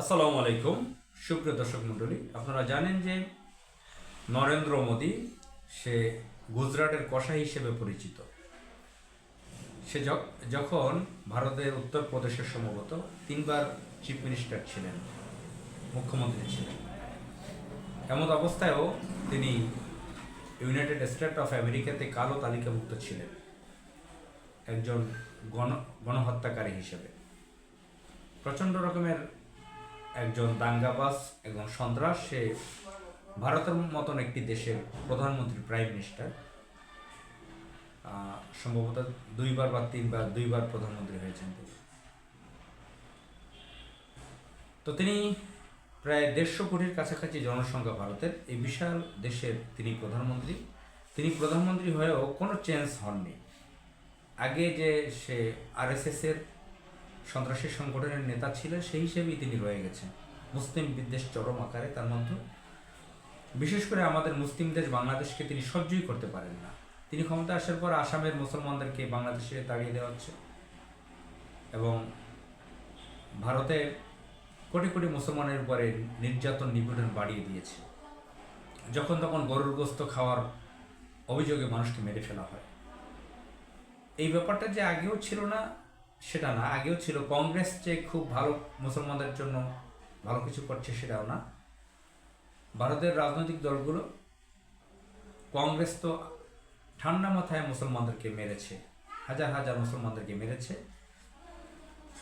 আসসালামু আলাইকুম। সুপ্রিয় দর্শক মণ্ডলী, আপনারা জানেন যে নরেন্দ্র মোদী, সে গুজরাটের কষা হিসেবে পরিচিত। সে যখন ভারতের উত্তরপ্রদেশের সম্ভবত তিনবার চিফ মিনিস্টার ছিলেন, মুখ্যমন্ত্রী ছিলেন। এমন অবস্থায়ও তিনি ইউনাইটেড স্টেট অফ আমেরিকাতে কালো তালিকাভুক্ত ছিলেন, একজন গণ, গণহত্যাকারী হিসেবে। প্রচণ্ড রকমের একজন দাঙ্গাবাজ এবং সন্ত্রাস, সে ভারতের মতন একটি দেশের প্রধানমন্ত্রী প্রাইম মিনিস্টার সম্ভবত দুইবার বা তিনবার, দুইবার প্রধানমন্ত্রী হয়েছেন তিনি। তো তিনি প্রায় দেড়শো কোটির কাছাকাছি জনসংখ্যা ভারতের। এই বিশাল দেশের তিনি প্রধানমন্ত্রী। তিনি প্রধানমন্ত্রী হয়েও কোনো চেঞ্জ হননি। আগে যে সে আরএসএস এর সন্ত্রাসী সংগঠনের নেতা ছিলেন, সেই হিসেবেই তিনি রয়ে গেছেন। মুসলিম বিদ্বেষ চরম আকারে তার মধ্যে। বিশেষ করে আমাদের মুসলিম দেশ বাংলাদেশকে তিনি সহ্যই করতে পারেন না। তিনি ক্ষমতা আসার পর আসামের মুসলমানদেরকে বাংলাদেশে তাড়িয়ে দেওয়া হচ্ছে। এবং ভারতে কোটি কোটি মুসলমানের উপরে নির্যাতন, নিপীড়ন বাড়িয়ে দিয়েছে। যখন তখন গরুর গোস্ত খাওয়ার অভিযোগে মানুষকে মেরে ফেলা হয়। এই ব্যাপারটা যে আগেও ছিল না সেটা না। আগেও ছিল। কংগ্রেস যে খুব ভালো মুসলমানদের জন্য ভালো কিছু করছে সেটাও না। ভারতের রাজনৈতিক দলগুলো, কংগ্রেস তো ঠান্ডা মাথায় মুসলমানদেরকে মেরেছে। হাজার হাজার মুসলমানদেরকে মেরেছে।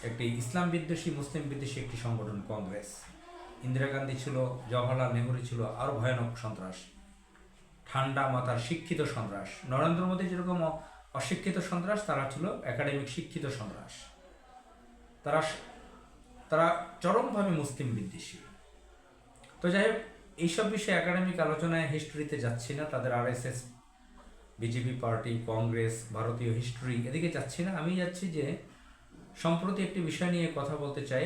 একটি ইসলাম বিদ্বেষী, মুসলিম বিদ্বেষী একটি সংগঠন কংগ্রেস। ইন্দিরা গান্ধী ছিল জওয়াহরলাল নেহরু ছিল, আরও ভয়ানক সন্ত্রাস। ঠান্ডা মাথার শিক্ষিত সন্ত্রাস। নরেন্দ্র মোদী যেরকম অশিক্ষিত সন্ত্রাস, তারা ছিল একাডেমিক শিক্ষিত সন্ত্রাস। তারা তারা চরমভাবে মুসলিম বিদ্বেষী। তো যাই হোক, এইসব বিষয়ে একাডেমিক আলোচনায় হিস্ট্রিতে যাচ্ছি না, তাদের আরএসএস বিজেপি পার্টি কংগ্রেস ভারতীয় হিস্ট্রি এদিকে যাচ্ছি না। আমি যাচ্ছি যে, সম্প্রতি একটি বিষয় নিয়ে কথা বলতে চাই।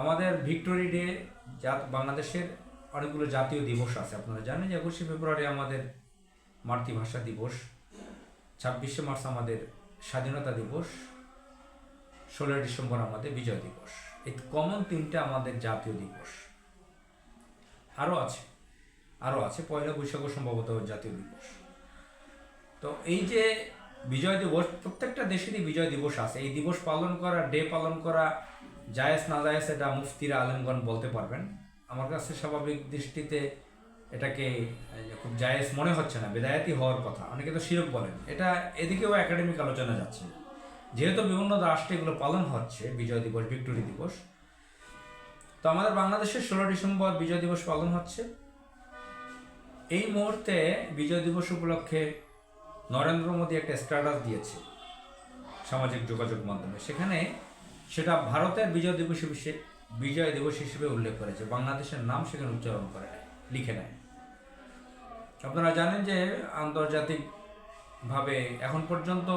আমাদের ভিক্টোরি ডে জাত, বাংলাদেশের অনেকগুলো জাতীয় দিবস আছে, আপনারা জানেন যে একুশে ফেব্রুয়ারি আমাদের মাতৃভাষা দিবস। ছাব্বিশে মার্চ আমাদের স্বাধীনতা দিবস, ষোলোই ডিসেম্বর আমাদের বিজয় দিবস। এই কমন তিনটা আমাদের জাতীয় দিবস। আরও আছে আরও আছে, পয়লা বৈশাখও সম্ভবত জাতীয় দিবস। তো এই যে বিজয় দিবস, প্রত্যেকটা দেশেরই বিজয় দিবস আছে। এই দিবস পালন করা, ডে পালন করা, জায়েজ না জায়েজ এটা মুফতিরা আলমগণ বলতে পারবেন। আমার কাছে স্বাভাবিক দৃষ্টিতে এটাকে খুব জায়েজ মনে হচ্ছে না, বেদায়াতি হওয়ার কথা, অনেকে তো শিরক বলেন, এটা এদিকেও একাডেমিক আলোচনা যাচ্ছে। যেহেতু বিভিন্ন রাষ্ট্রে এগুলো পালন হচ্ছে, বিজয় দিবস ভিক্টোরি দিবস, তো আমাদের বাংলাদেশের ষোলো ডিসেম্বর বিজয় দিবস পালন হচ্ছে। এই মুহূর্তে বিজয় দিবস উপলক্ষে নরেন্দ্র মোদী একটা স্ট্যাটাস দিয়েছে, সামাজিক যোগাযোগ মাধ্যমে। সেখানে সেটা ভারতের বিজয় দিবস বিজয় দিবস হিসেবে উল্লেখ করেছে। বাংলাদেশের নাম সেখানে উচ্চারণ করে নেয় লিখে নেয় আপনারা জানেন যে আন্তর্জাতিকভাবে এখন পর্যন্ত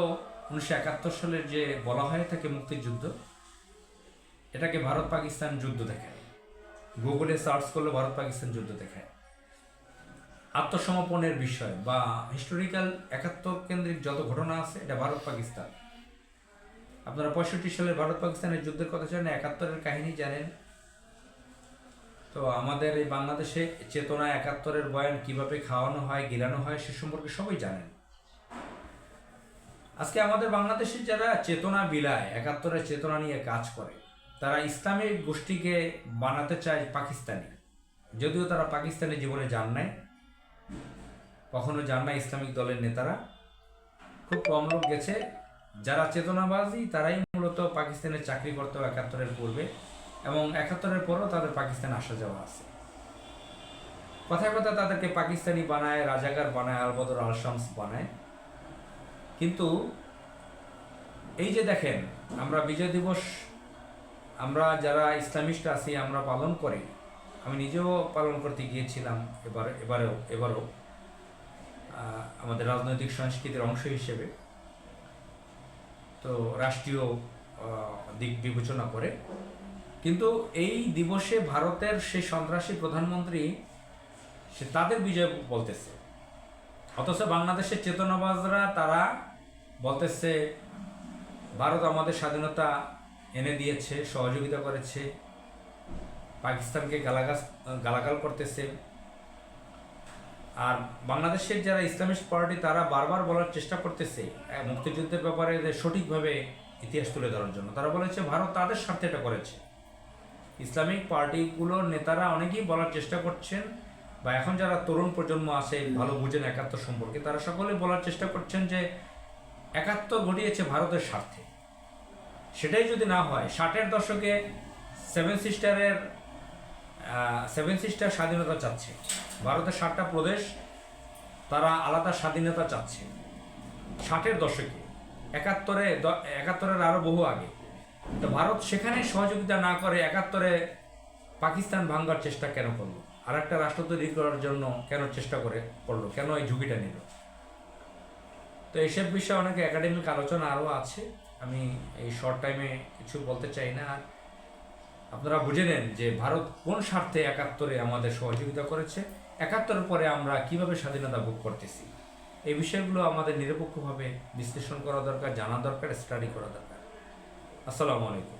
উনিশশো একাত্তর সালের যে বলা হয়ে থাকে মুক্তিযুদ্ধ, এটাকে ভারত পাকিস্তান যুদ্ধ দেখায়। গুগলে সার্চ করলে ভারত পাকিস্তান যুদ্ধ দেখায়। আত্মসমর্পণের বিষয় বা হিস্টোরিক্যাল একাত্তর কেন্দ্রিক যত ঘটনা আছে, এটা ভারত পাকিস্তান। আপনারা পঁয়ষট্টি সালের ভারত পাকিস্তানের যুদ্ধের কথা জানেন, একাত্তরের কাহিনী জানেন তো আমাদের এই বাংলাদেশে চেতনা একাত্তরের বয়ান কীভাবে খাওয়ানো হয়, গিলানো হয়, সে সম্পর্কে সবাই জানেন। আজকে আমাদের বাংলাদেশের যারা চেতনা বিলায়, একাত্তরের চেতনা নিয়ে কাজ করে, তারা ইসলামিক গোষ্ঠীকে বানাতে চায় পাকিস্তানি। যদিও তারা পাকিস্তানি জীবনে যান নাই, কখনো যান না ইসলামিক দলের নেতারা। খুব কম লোক গেছে, যারা চেতনাবাজি, তারাই মূলত পাকিস্তানের চাকরি করতো একাত্তরের পূর্বে। এবং একাত্তরের পরও তাদের পাকিস্তান আসা যাওয়া আছে। কথায় কথা তাদেরকে পাকিস্তানি বানায়, রাজাকার বানায়, আলবদর আল শামস বানায়। কিন্তু এই যে দেখেন, আমরা বিজয় দিবস, আমরা যারা ইসলামিস্ট আছি, আমরা পালন করি। আমি নিজেও পালন করতে গিয়েছিলাম এবার, এবারেও, এবারও আমাদের রাজনৈতিক সংস্কৃতির অংশ হিসেবে। তো রাষ্ট্রীয় দিক বিবেচনা করে কিন্তু এই দিবসে ভারতের সেই সন্ত্রাসী প্রধানমন্ত্রী, সে তাদের বিজয় বলতেছে। অথচ বাংলাদেশের চেতনাবাজরা তারা বলতেছে, ভারত আমাদের স্বাধীনতা এনে দিয়েছে, সহযোগিতা করেছে, পাকিস্তানকে গালাগাস, গালাগাল করতেছে। আর বাংলাদেশের যারা ইসলামিস্ট পার্টি, তারা বারবার বলার চেষ্টা করতেছে, মুক্তিযুদ্ধের ব্যাপারে সঠিকভাবে ইতিহাস তুলে ধরার জন্য। তারা বলেছে, ভারত তাদের স্বার্থে এটা করেছে। ইসলামিক পার্টিগুলোর নেতারা অনেকেই বলার চেষ্টা করছেন, বা এখন যারা তরুণ প্রজন্ম আছে, ভালো বুঝেন একাত্তর সম্পর্কে, তারা সকলে বলার চেষ্টা করছেন যে একাত্তর ঘটিয়েছে ভারতের স্বার্থে। সেটাই যদি না হয়, ষাটের দশকে সেভেন সিস্টারের সেভেন সিস্টার স্বাধীনতা চাচ্ছে। ভারতের ষাটটা প্রদেশ, তারা আলাদা স্বাধীনতা চাচ্ছে। ষাটের দশকে, একাত্তরে একাত্তরের আরও বহু আগে। তো ভারত সেখানে সহযোগিতা না করে একাত্তরে পাকিস্তান ভাঙ্গার চেষ্টা কেন করল? আর একটা রাষ্ট্র তৈরি করার জন্য কেন চেষ্টা করে করল? কেন এই ঝুঁকিটা নিল? তো এইসব বিষয়ে অনেক একাডেমিক আলোচনা আরও আছে। আমি এই শর্ট টাইমে কিছু বলতে চাই না। আর আপনারা বুঝে নেন যে ভারত কোন স্বার্থে একাত্তরে আমাদের সহযোগিতা করেছে। একাত্তরের পরে আমরা কীভাবে স্বাধীনতা ভোগ করতেছি? এই বিষয়গুলো আমাদের নিরপেক্ষভাবে বিশ্লেষণ করা দরকার, জানা দরকার স্টাডি করা দরকার। আসসালামু আলাইকুম।